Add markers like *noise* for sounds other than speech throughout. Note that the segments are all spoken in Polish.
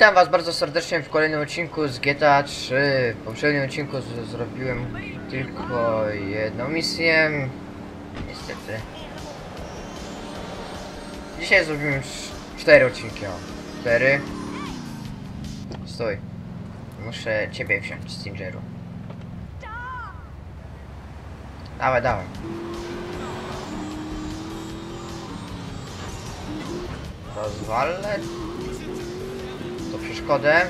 Witam was bardzo serdecznie w kolejnym odcinku z GTA 3. W poprzednim odcinku z- zrobiłem tylko jedną misję. Niestety. Dzisiaj zrobimy cz- cztery odcinki. O. Cztery. Stój. Muszę ciebie wziąć, Stingeru. Dawaj, dawaj. Rozwalę Dobra.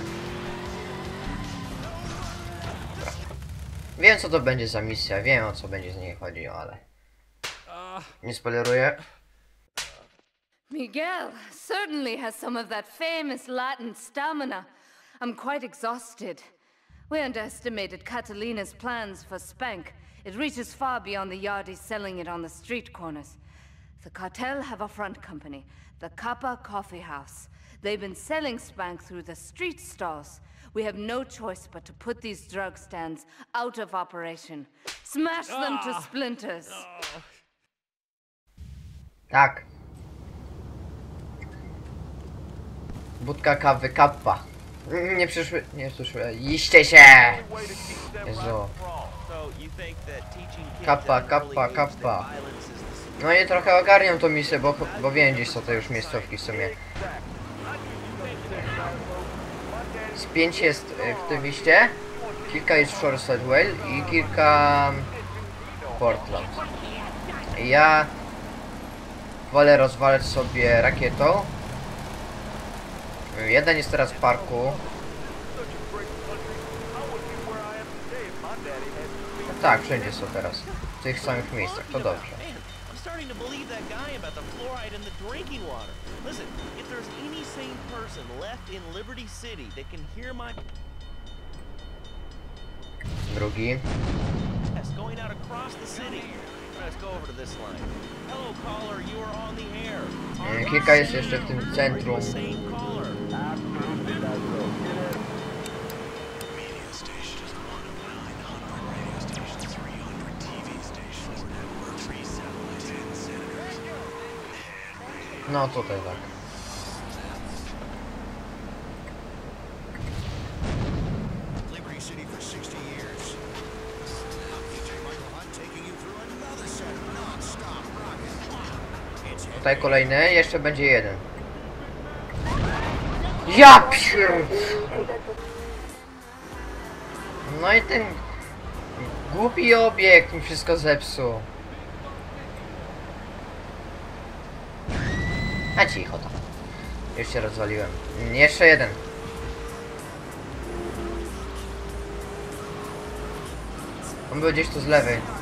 Wiem co to będzie za misja, wiem o co będzie z niej chodziło, ale nie spoileruję. Miguel certainly has some of that famous Latin stamina. I'm quite exhausted. We underestimated Catalina's plans for Spank. It reaches far beyond the yardies selling it on the street corners. The cartel have a front company, the Kappa Coffee House. They've been selling Spank through the street stalls. We have no choice but to put these drug stands out of operation. Smash them to splinters. Tak. Budka kawy kappa. Nie przyszły, nie przyszły. Iście się! Jezu. Kappa, kappa, kappa. No i trochę ogarniam tą misję, bo, bo wiem gdzieś są to już miejscówki w sumie. Z pięć jest y, w tym liście, kilka jest w Shoreside Well i kilka w Portland. Ja wolę rozwalać sobie rakietą. Jeden jest teraz w parku. No tak, wszędzie są teraz. W tych samych miejscach, to dobrze. Person left in Liberty City that can hear my Drugi. test going out across the city, let's go over to this line. Hello, caller, you are on the air. E, Kilka jest jeszcze w tym centrum. Sane caller. No tutaj tak. Tutaj kolejny, jeszcze będzie jeden. Ja pier... No i ten głupi obiekt mi wszystko zepsuł. A cicho tam. Już się rozwaliłem. Jeszcze jeden. On był gdzieś tu z lewej.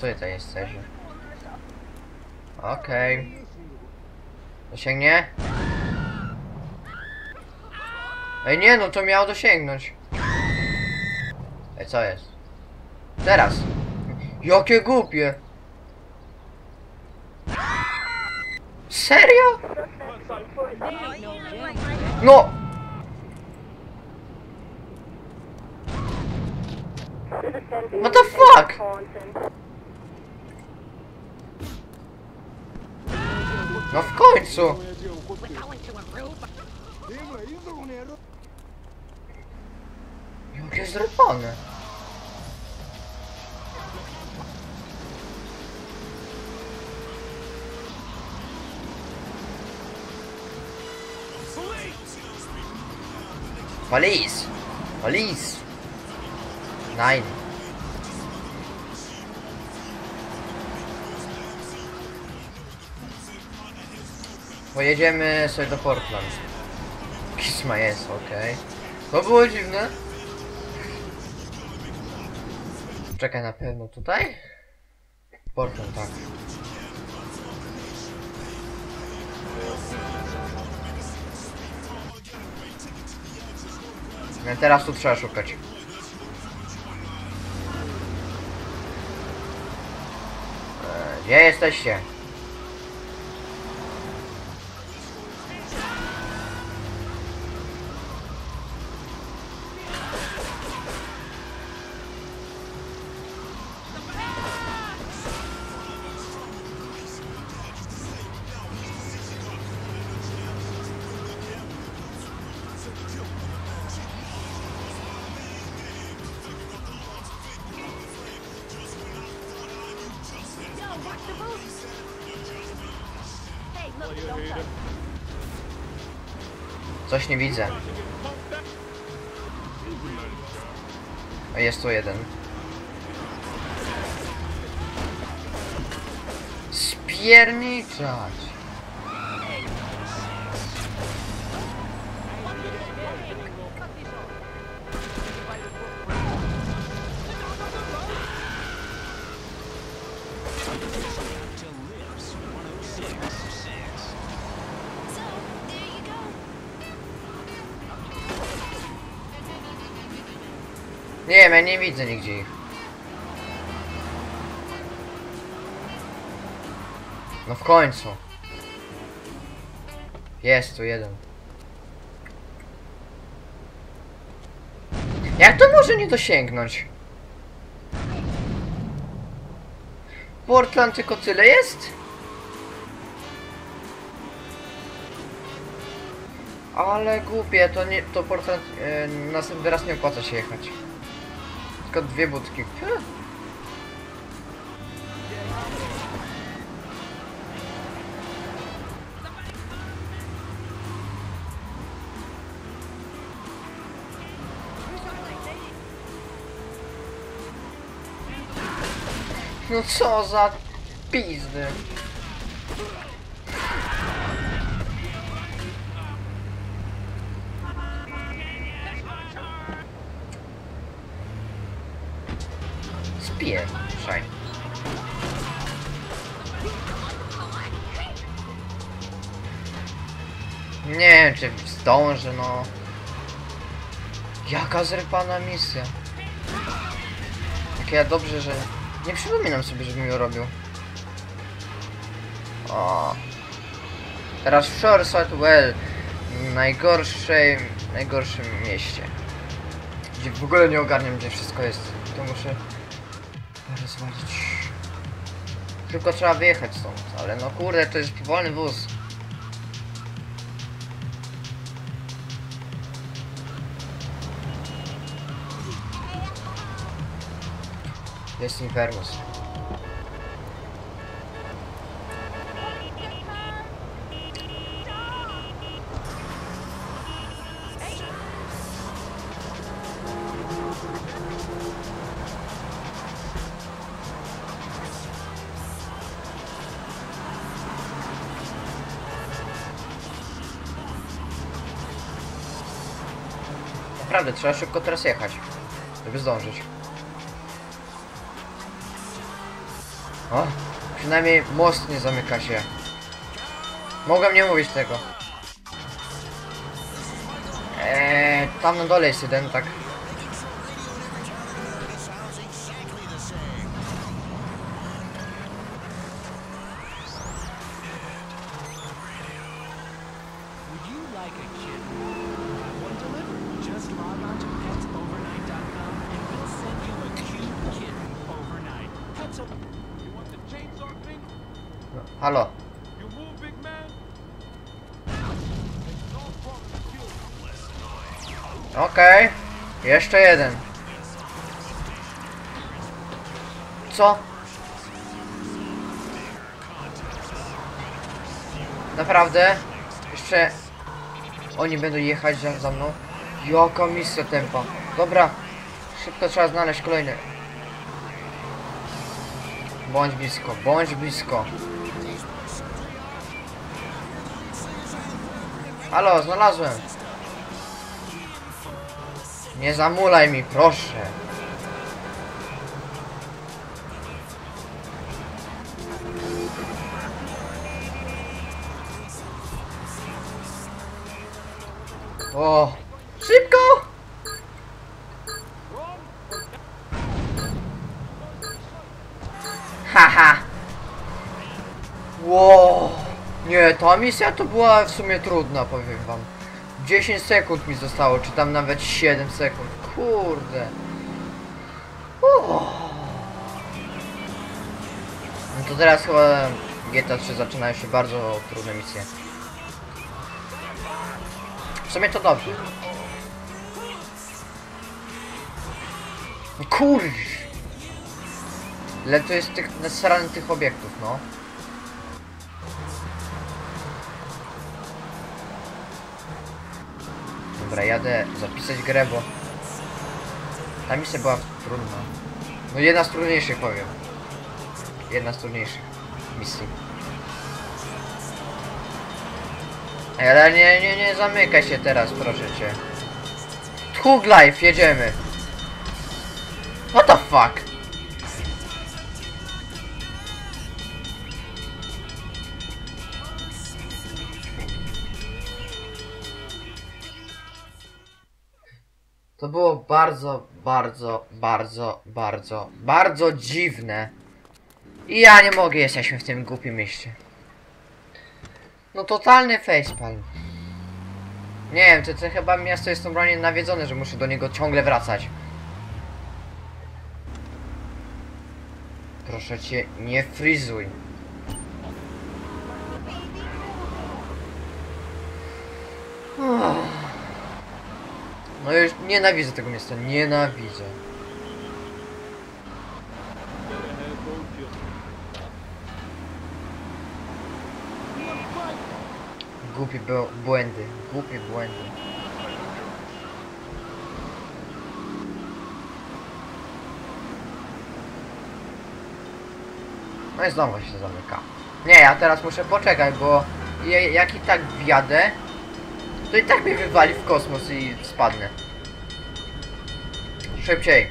Tutaj jest też. Okej. Dosięgnie? Ej nie, no to miało dosięgnąć. Ej, co jest? Teraz. Jakie głupie. Serio? No! What the fuck? No w końcu! Jakie zrypane. Police! Police! Nein! Pojedziemy sobie do Portland. Kisma jest, okej. To było dziwne. Czekaj na pewno tutaj? Portland, tak. No teraz tu trzeba szukać. E, Gdzie jesteście? Coś nie widzę. O, jest tu jeden. Spierniczać. Nie wiem, ja nie widzę nigdzie ich. No w końcu. Jest tu jeden. Jak to może nie dosięgnąć? Portland tylko tyle jest? Ale głupie, to nie, to Portland, e, następny raz nie opłaca się jechać. Tylko dwie budki. No co za pizdy. Czy zdążę, no. Jaka zrypana misja. Jak ja dobrze, że... Nie przypominam sobie, żebym ją robił. O. Teraz w Shoreside Well. Najgorszej... Najgorszym mieście. Gdzie w ogóle nie ogarniam, gdzie wszystko jest. To muszę... Rozwalić. Tylko trzeba wyjechać stąd, ale no kurde, to jest wolny wóz. Jest Infernus. Naprawdę, trzeba szybko teraz jechać, żeby zdążyć. O, przynajmniej most nie zamyka się. Mogłem nie mówić tego. Eee, tam na dole jest jeden, tak. Just log on to petsovernight.com and we'll send you a you. Okej. Jeszcze jeden. Co? Naprawdę? Jeszcze... Oni będą jechać za, za mną? Jaka misja tempa. Dobra. Szybko trzeba znaleźć kolejny. Bądź blisko, bądź blisko. Halo, znalazłem. Nie zamulaj mi, proszę. O, szybko! Haha. Wow. Nie, ta misja to była w sumie trudna, powiem wam. 10 sekund mi zostało, czy tam nawet 7 sekund. Kurde. Uff. No to teraz chyba GTA 3 zaczynają się bardzo trudne misje. W sumie to dobrze. Kurz. Ile to jest tych nasranych tych obiektów, no. Dobra, jadę zapisać grę, bo ta misja była trudna. No jedna z trudniejszych powiem. Jedna z trudniejszych misji. Ale nie, nie, nie zamykaj się teraz, proszę cię. Tchug life, jedziemy. What the fuck? To było bardzo, bardzo, bardzo, bardzo, bardzo dziwne. I ja nie mogę, jesteśmy w tym głupim mieście. No totalny facepalm. Nie wiem, to, to chyba miasto jest normalnie nawiedzone, że muszę do niego ciągle wracać. Proszę cię, nie frizuj. Uff. No już nienawidzę tego miasta, nienawidzę. Głupie bł- błędy, głupie błędy. No i znowu się zamyka. Nie, ja teraz muszę poczekać, bo ja, jak i tak wjadę, to i tak mnie wywali w kosmos i spadnę. Szybciej.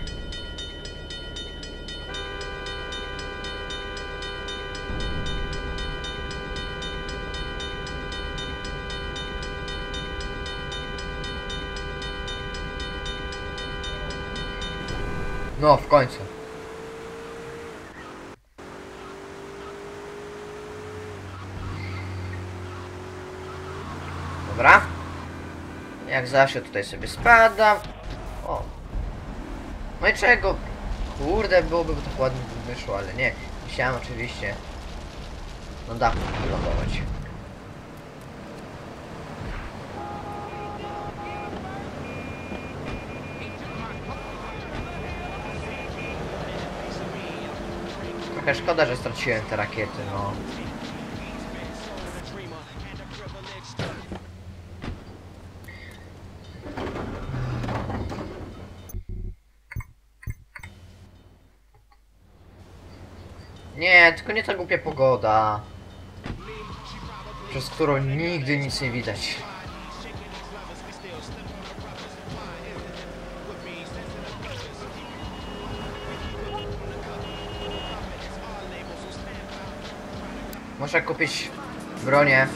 No, w końcu. Dobra. Zawsze tutaj sobie spadam. O. No i czego? Kurde, byłoby to tak ładnie wyszło, ale nie. Musiałem oczywiście na dachu wylądować. Trochę szkoda, że straciłem te rakiety, no. Tylko nie ta głupia pogoda. Przez którą nigdy nic nie widać. Muszę kupić bronię.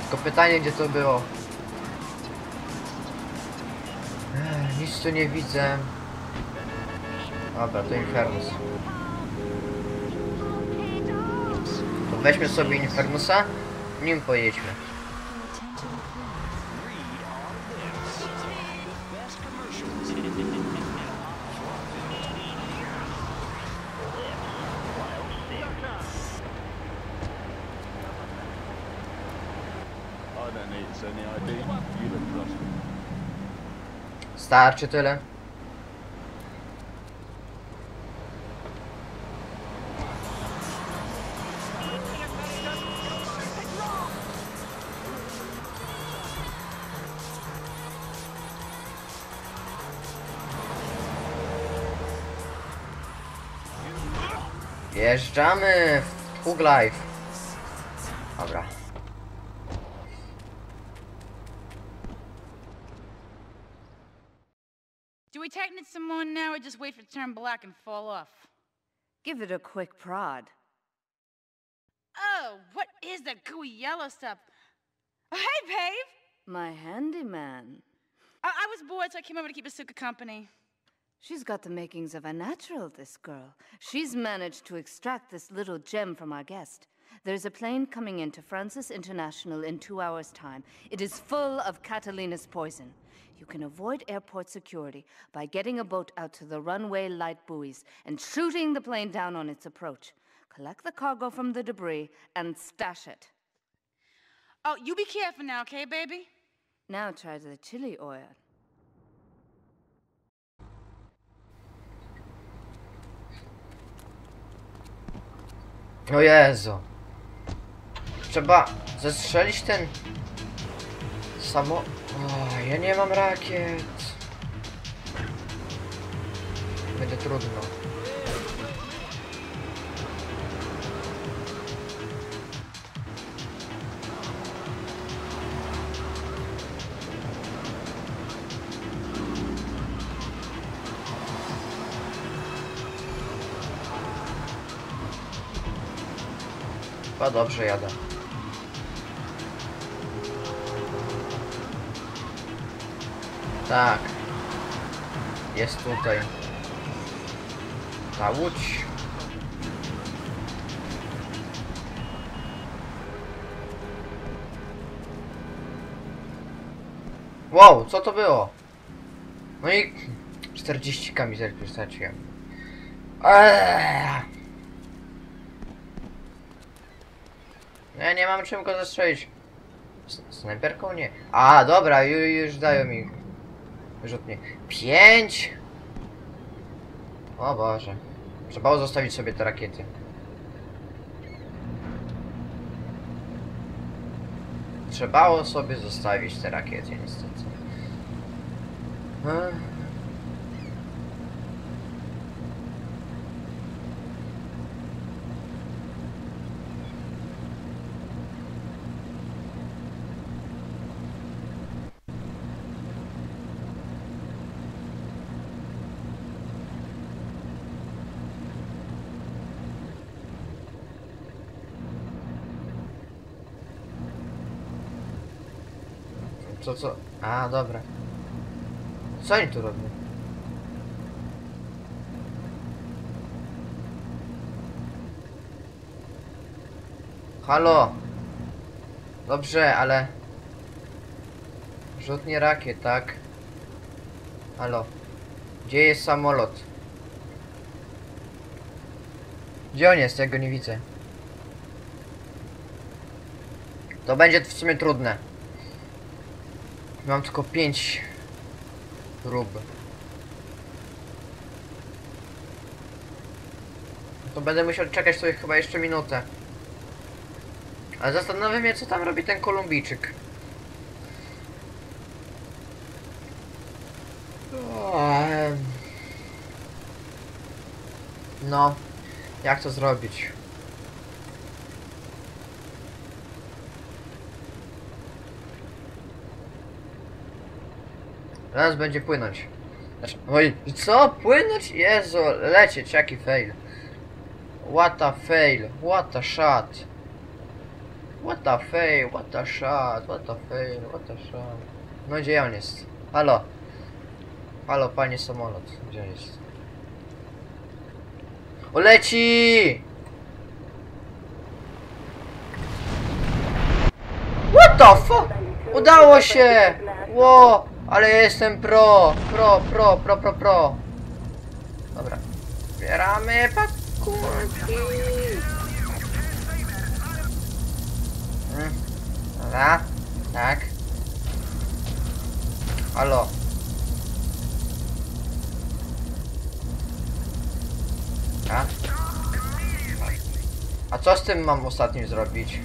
Tylko pytanie, gdzie to było. Nic tu nie widzę. Dobra, to Infernus. To weźmy sobie Infernusa, nim pojedźmy. Starczy tyle. Wjeżdżamy w Hug Life. Turn black and fall off? Give it a quick prod. Oh, what is that gooey yellow stuff? Oh, hey, Pave! My handyman. I, I was bored, so I came over to keep Asuka company. She's got the makings of a natural, this girl. She's managed to extract this little gem from our guest. There's a plane coming into Francis International in two hours' time. It is full of Catalina's poison. You can avoid airport security by getting a boat out to the runway light buoys and shooting the plane down on its approach. Collect the cargo from the debris and stash it. Oh, you be careful now, okay, baby? Now try the chili oil. O Jezu. Trzeba zestrzelić ten... Samo... Ja nie mam rakiet. Będzie trudno. Dobrze jadę. Tak. Jest tutaj. Ta łódź. Wow, co to było? No i 40 kamizelki straciłem. Eee. Ja nie mam czym go zastrzelić. S- Snajperką nie. A, dobra, ju, już dają mi wyrzutnie. Pięć! O Boże. Trzeba zostawić sobie te rakiety. Trzebało sobie zostawić te rakiety, niestety. Ech. Co, co? A, dobra. Co oni tu robią? Halo? Dobrze, ale... Rzutnie rakiet, tak? Halo? Gdzie jest samolot? Gdzie on jest? Ja go nie widzę. To będzie w sumie trudne. Mam tylko 5 prób. To będę musiał czekać sobie chyba jeszcze minutę. Ale zastanawiam się, co tam robi ten Kolumbijczyk. Em. No, jak to zrobić? Teraz będzie płynąć. Znaczy, oj, co? Płynąć? Jezu, lecieć, jaki fail. What a fail, what a shot. What a fail, what a shot, what a fail, what a shot. No gdzie on jest? Halo. Halo, panie samolot. Gdzie jest? O, leci! What the fuck? Udało się! Ło! Ale jestem pro! Pro, pro, pro, pro, pro! Dobra. Zbieramy pakunki! Mm. Dobra. Tak. Halo. A? A co z tym mam ostatnim zrobić?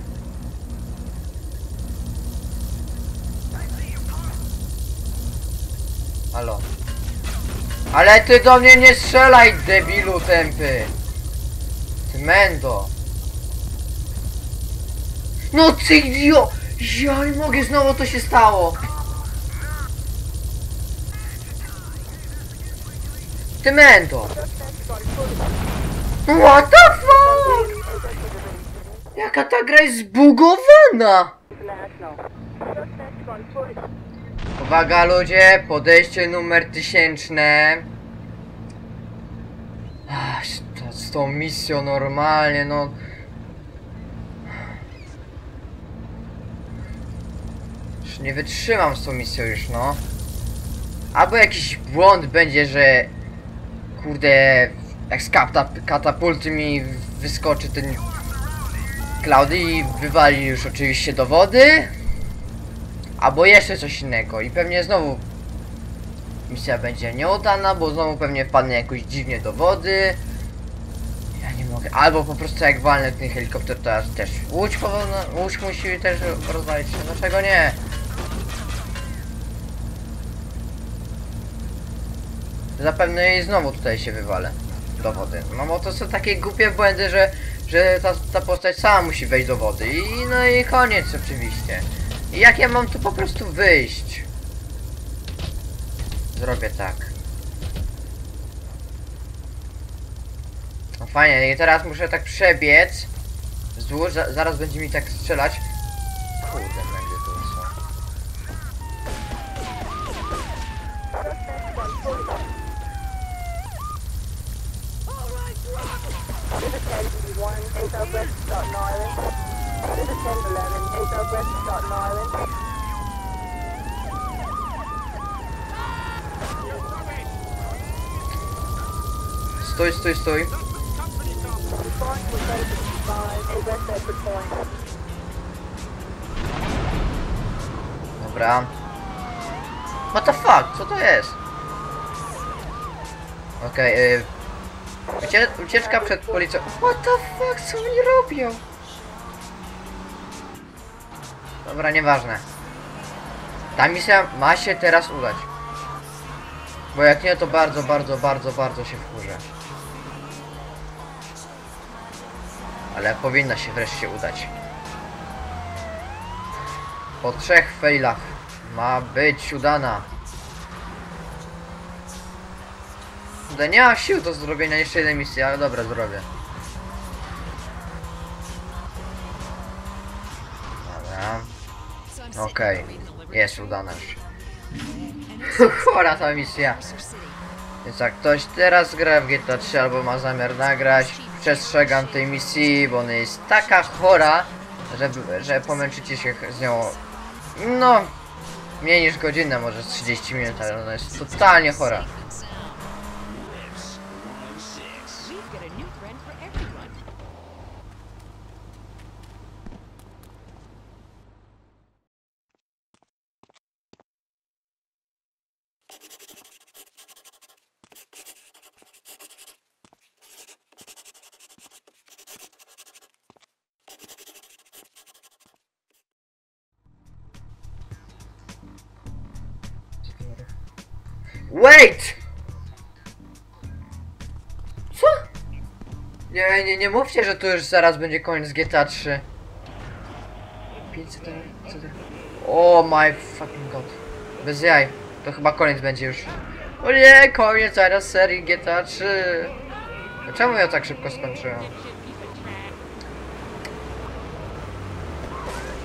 Halo. Ale ty do mnie nie strzelaj, debilu tępy! Ty! No ty idio! Ja nie mogę, znowu to się stało! Ty! What the fuck? Jaka ta gra jest zbugowana! Uwaga ludzie, podejście numer tysięczne. Ach, z tą misją normalnie, no. Już nie wytrzymam z tą misją już, no. Albo jakiś błąd będzie, że... Kurde, jak z katap katapulty mi wyskoczy ten... Klaudy i wywali już oczywiście do wody. Albo jeszcze coś innego i pewnie znowu misja będzie nieudana, bo znowu pewnie wpadnę jakoś dziwnie do wody. Ja nie Mogę- Albo po prostu jak walnę ten helikopter, to aż też łódź powolna, łódź musi też rozwalić się. Dlaczego nie? Zapewne i znowu tutaj się wywalę do wody. No bo to są takie głupie błędy, że, że ta, ta postać sama musi wejść do wody. I no i koniec oczywiście. Jak ja mam tu po prostu wyjść? Zrobię tak. No fajnie, i teraz muszę tak przebiec. Wzdłuż, za, zaraz będzie mi tak strzelać. Kurde, będzie są. Stój, stój, stój. Dobra. What the fuck? Co to jest? Okej, okay, ucie ucieczka przed policją. What the fuck? Co oni robią? Dobra, nieważne. Ta misja ma się teraz udać. Bo jak nie, to bardzo, bardzo, bardzo, bardzo się wkurzę. Ale powinna się wreszcie udać. Po trzech failach ma być udana. Kurde, nie mam sił do zrobienia jeszcze jednej misji, ale dobra, zrobię. Okej, jest udana już. *laughs* Chora ta misja. Więc jak ktoś teraz gra w GTA 3 albo ma zamiar nagrać, przestrzegam tej misji, bo ona jest taka chora, że, że pomęczycie się z nią, no, mniej niż godzinę, może z 30 minut, ale ona jest totalnie chora. Nie, nie, nie mówcie, że tu już zaraz będzie koniec GTA 3. 500 co to? Oh my fucking god. Bez jaj. To chyba koniec będzie już. O nie, koniec zaraz serii GTA 3. A Czemu ja tak szybko skończyłem?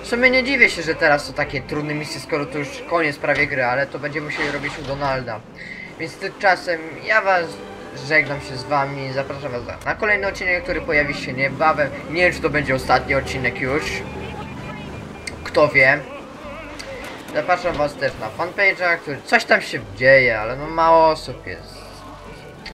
W sumie nie dziwię się, że teraz to takie trudne misje, skoro to już koniec prawie gry, ale to będziemy musieli robić u Donalda. Więc tymczasem ja was żegnam się z wami, zapraszam was na kolejny odcinek, który pojawi się niebawem. Nie wiem, czy to będzie ostatni odcinek już. Kto wie. Zapraszam was też na fanpage'a, który coś tam się dzieje, ale no mało osób jest.